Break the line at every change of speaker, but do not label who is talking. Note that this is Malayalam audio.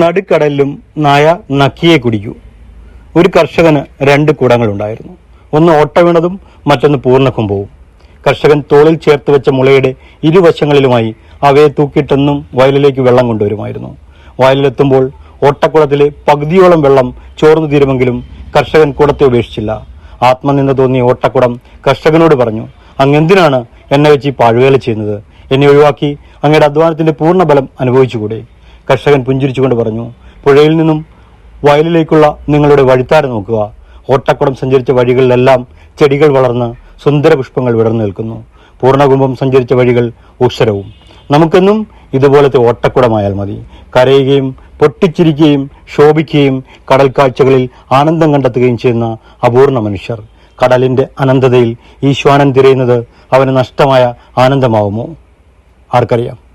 നടുക്കടലിലും നായ നക്കിയെ കുടിക്കൂ. ഒരു കർഷകന് രണ്ട് കുടങ്ങളുണ്ടായിരുന്നു. ഒന്ന് ഓട്ട വീണതും മറ്റൊന്ന് പൂർണക്കുംഭവും കർഷകൻ തോളിൽ ചേർത്ത് വെച്ച മുളയുടെ ഇരുവശങ്ങളിലുമായി അവയെ തൂക്കിട്ടെന്നും വയലിലേക്ക് വെള്ളം കൊണ്ടുവരുമായിരുന്നു. വയലിലെത്തുമ്പോൾ ഓട്ടക്കുളത്തിലെ പകുതിയോളം വെള്ളം ചോർന്നു തീരുമെങ്കിലും കർഷകൻ കുടത്തെ ഉപേക്ഷിച്ചില്ല. ആത്മനിന്ദ തോന്നിയ ഓട്ടക്കുടം കർഷകനോട് പറഞ്ഞു അങ്ങെന്തിനാണ് എന്നെ വെച്ച് ഈ പാഴ്വേല ചെയ്യുന്നത്? എന്നെ ഒഴിവാക്കി അങ്ങയുടെ അധ്വാനത്തിന്റെ പൂർണ ബലം അനുഭവിച്ചുകൂടെ? കർഷകൻ പുഞ്ചിരിച്ചുകൊണ്ട് പറഞ്ഞു പുഴയിൽ നിന്നും വയലിലേക്കുള്ള നിങ്ങളുടെ വഴിത്താര നോക്കുക. ഓട്ടക്കുടം സഞ്ചരിച്ച വഴികളിലെല്ലാം ചെടികൾ വളർന്ന് സുന്ദര പുഷ്പങ്ങൾ വിടർന്നു നിൽക്കുന്നു പൂർണകുംഭം സഞ്ചരിച്ച വഴികൾ ഉഷരവും. നമുക്കെന്നും ഇതുപോലത്തെ ഓട്ടക്കുടമായാൽ മതി. കരയുകയും പൊട്ടിച്ചിരിക്കുകയും ശോഭിക്കുകയും കടൽ കാഴ്ചകളിൽ ആനന്ദം കണ്ടെത്തുകയും ചെയ്യുന്ന അപൂർണ മനുഷ്യർ. കടലിന്റെ അനന്തതയിൽ ഈശ്വാനൻ തിരയുന്നത് അവന് നഷ്ടമായ ആനന്ദമാവുമോ? ആർക്കറിയാം.